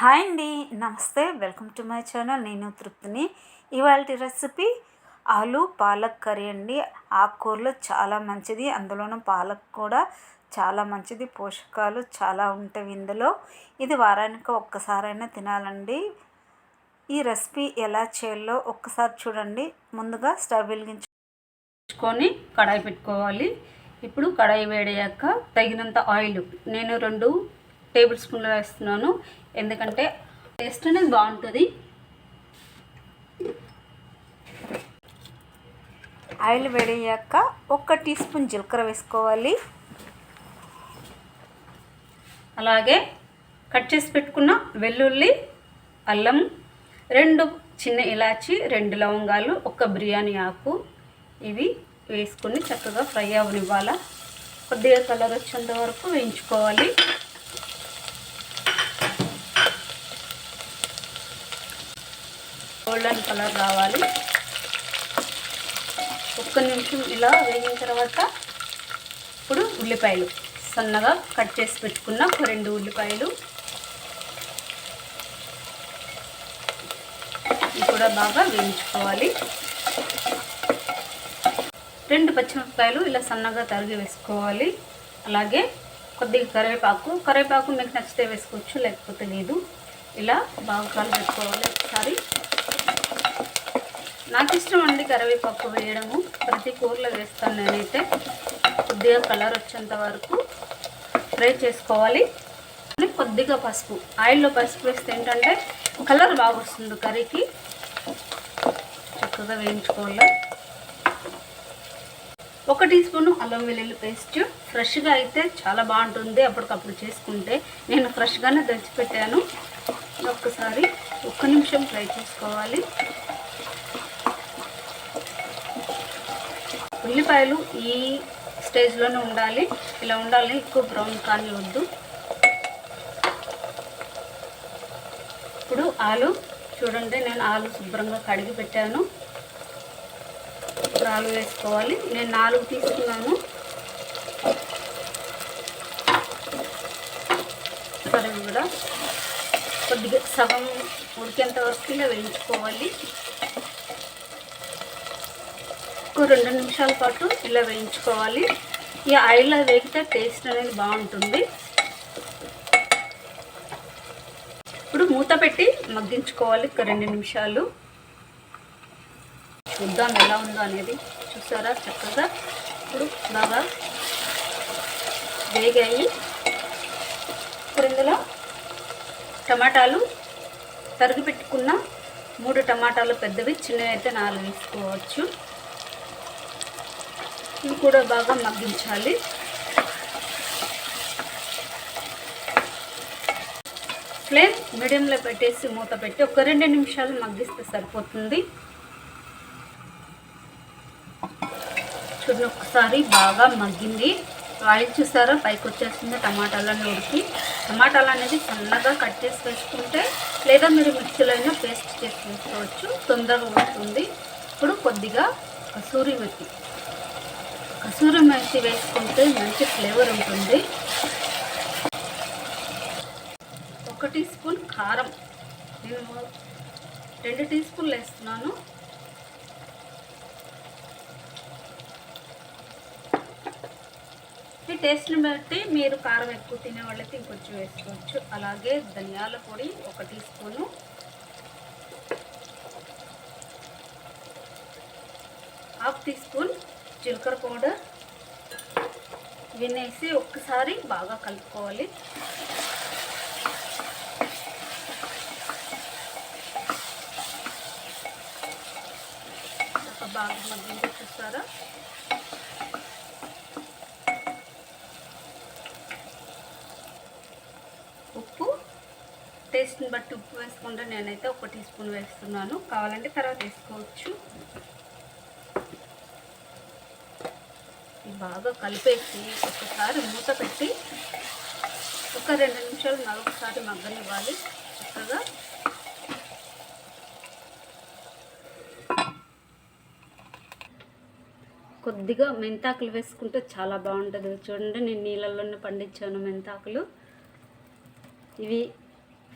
Hi అండి నమస్తే. Welcome to my channel. నేను తృప్తిని. ఇవాళ రెసిపీ ఆలు పాలక్ కర్రీ అండి. ఆకుకూరలు చాలా మంచిది. అందులోనూ పాలక్ కూడా చాలా మంచిది. పోషకాలు చాలా ఉంటాయి ఇందులో. ఇది వారానికి ఒక్కసారైనా తినాలండి. ఈ రెసిపీ ఎలా చేయాలో ఒక్కసారి చూడండి. ముందుగా స్టవ్ వెలిగించుకొని కడాయి పెట్టుకోవాలి. ఇప్పుడు కడాయి వేడయ్యాక తగినంత ఆయిల్. నేను రెండు టేబుల్ స్పూన్లు వేస్తున్నాను. ఎందుకంటే టేస్ట్ అనేది బాగుంటుంది. ఆయిల్ వేడయ్యాక ఒక టీ స్పూన్ జీలకర్ర వేసుకోవాలి. అలాగే కట్ చేసి పెట్టుకున్న వెల్లుల్లి అల్లం రెండు చిన్న ఇలాచి రెండు లవంగాలు ఒక బిర్యానీ ఆకు ఇవి వేసుకొని చక్కగా ఫ్రై అవ్వనివ్వాలా కొద్దిగా కలర్ వచ్చేంత వరకు వేయించుకోవాలి. కలర్ రావాలి. ఒక్క నిమిషం ఇలా వేగిన తర్వాత ఇప్పుడు ఉల్లిపాయలు సన్నగా కట్ చేసి పెట్టుకున్న రెండు ఉల్లిపాయలు. ఇవి కూడా బాగా వేయించుకోవాలి. రెండు పచ్చిమిరపకాయలు ఇలా సన్నగా తరిగి వేసుకోవాలి. అలాగే కొద్దిగా కరివేపాకు. కరివేపాకు మీకు నచ్చితే వేసుకోవచ్చు లేకపోతే లేదు. ఇలా బాగా కలిపెట్టుకోవాలి ఒకసారి. నాకు ఇష్టం అండి కరివేపాకు వేయడము. ప్రతి కూరలో వేస్తాను నేనైతే. కొద్దిగా కలర్ వచ్చేంత వరకు ఫ్రై చేసుకోవాలి. కొద్దిగా పసుపు. ఆయిల్లో పసుపు వేస్తే ఏంటంటే కలర్ బాగా వస్తుంది కర్రీకి. చక్కగా వేయించుకోవాలి. ఒక టీ స్పూన్ అల్లం వెల్లుల్లి పేస్ట్. ఫ్రెష్గా అయితే చాలా బాగుంటుంది అప్పటికప్పుడు చేసుకుంటే. నేను ఫ్రెష్గానే దంచిపెట్టాను. ఒక్కసారి ఒక్క నిమిషం ఫ్రై చేసుకోవాలి. ఉల్లిపాయలు ఈ స్టేజ్లోనే ఉండాలి. ఇలా ఉండాలి ఎక్కువ బ్రౌన్ కానీ వద్దు ఇప్పుడు ఆలు చూడండి నేను ఆలు శుభ్రంగా కడిగి పెట్టాను. ఇప్పుడు ఆలు వేసుకోవాలి. నేను నాలుగు తీసుకున్నాను. సరే కూడా కొద్దిగా సగం ఉడికేంత వరకు ఇలా వేయించుకోవాలి. ఒక రెండు నిమిషాల పాటు ఇలా వేయించుకోవాలి. ఈ ఆయిల్లో వేగితే టేస్ట్ అనేది బాగుంటుంది. ఇప్పుడు మూత పెట్టి మగ్గించుకోవాలి ఒక రెండు నిమిషాలు. చూద్దాం ఎలా ఉందో అనేది. చూసారా? చక్కగా ఇప్పుడు బాగా వేగాయి. ఇప్పుడు ఇందులో టమాటాలు తరిగి పెట్టుకున్న మూడు టమాటాలు పెద్దవి చిన్నవి అయితే నాలుగు వేసుకోవచ్చు. ఇవి కూడా బాగా మగ్గించాలి. ఫ్లేమ్ మీడియంలో పెట్టేసి మూత పెట్టి ఒక రెండు నిమిషాలు మగ్గిస్తే సరిపోతుంది. చూడండి ఒకసారి బాగా మగ్గింది. ఆయిల్ చూసారా? పైకి వచ్చేస్తుంది టమాటాలను ఉడికి టమాటాలు అనేది సన్నగా కట్ చేసి వేసుకుంటే లేదా మీరు మిక్సీలో అయినా పేస్ట్ చేసి వేసుకోవచ్చు. తొందరగా వస్తుంది ఇప్పుడు కొద్దిగా కసూరి మెత్తి కసూరి మెత్తి వేసుకుంటే మంచి ఫ్లేవర్ ఉంటుంది. ఒక టీ స్పూన్ కారం. నేను రెండు టీ స్పూన్లు వేస్తున్నాను. ఈ టేస్ట్ని బట్టి మీరు కారం ఎక్కువ తినే వాళ్ళైతే ఇంకొంచెం వేసుకోవచ్చు. అలాగే ధనియాల పొడి ఒక teaspoon. Half teaspoon జీలకర్ర పౌడర్ వినేసి ఒక్కసారి బాగా కలుపుకోవాలి. బాగా మగ్గించి చూస్తారా ఉప్పు టేస్ట్ని బట్టి ఉప్పు వేసుకుంటే నేనైతే ఒక టీ స్పూన్ వేస్తున్నాను. కావాలంటే తర్వాత వేసుకోవచ్చు. బాగా కలిపేసి ఒకసారి మూత పెట్టి ఒక రెండు నిమిషాలు మరొకసారి మగ్గనివ్వాలి చక్కగా కొద్దిగా మెంతాకులు వేసుకుంటే చాలా బాగుంటుంది. చూడండి నేను నీళ్ళల్లోనే పండించాను మెంతాకులు. ఇవి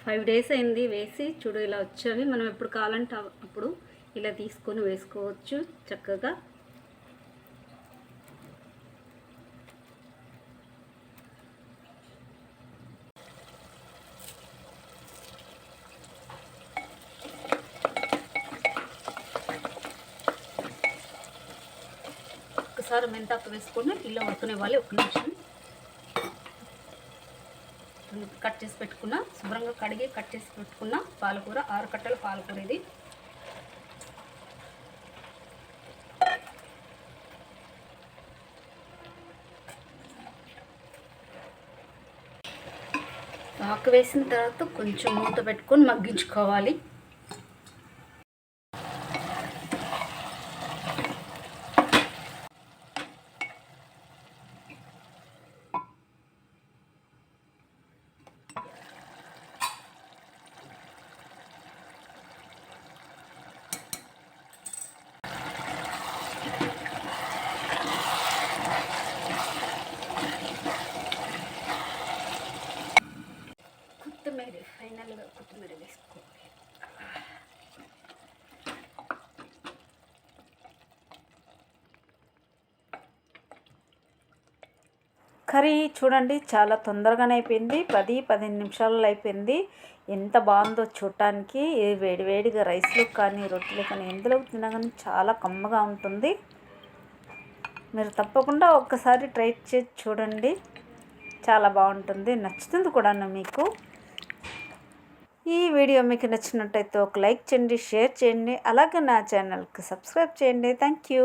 ఫైవ్ డేస్ అయింది వేసి చూడు ఇలా వచ్చేవి. మనం ఎప్పుడు కావాలంటే అప్పుడు ఇలా తీసుకొని వేసుకోవచ్చు చక్కగా. ఒకసారి మెంతాకు వేసుకొని ఇలా ఉడకనివ్వాలి ఒక నిమిషం. కట్ చేసి పెట్టుకున్న శుభ్రంగా కడిగి కట్ చేసి పెట్టుకున్న పాలకూర ఆరు కట్టల పాలకూర ఇది. ఆకు వేసిన తర్వాత కొంచెం మూత పెట్టుకొని మగ్గించుకోవాలి. కొత్తిమీర ఫైనల్గా కొత్తిమీర వేసుకోవాలి. కర్రీ చూడండి చాలా తొందరగానే అయిపోయింది. పది పదిహేను నిమిషాలలో అయిపోయింది. ఎంత బాగుందో చూడటానికి. వేడివేడిగా రైస్లో కానీ రొట్టెలు కానీ ఎందులో తిన్నా కానీ చాలా కమ్మగా ఉంటుంది. మీరు తప్పకుండా ఒక్కసారి ట్రై చేసి చూడండి. చాలా బాగుంటుంది. నచ్చుతుంది కూడా మీకు. ఈ వీడియో మీకు నచ్చినట్టయితే ఒక లైక్ చేయండి షేర్ చేయండి అలాగే నా ఛానల్కి సబ్స్క్రైబ్ చేయండి. Thank you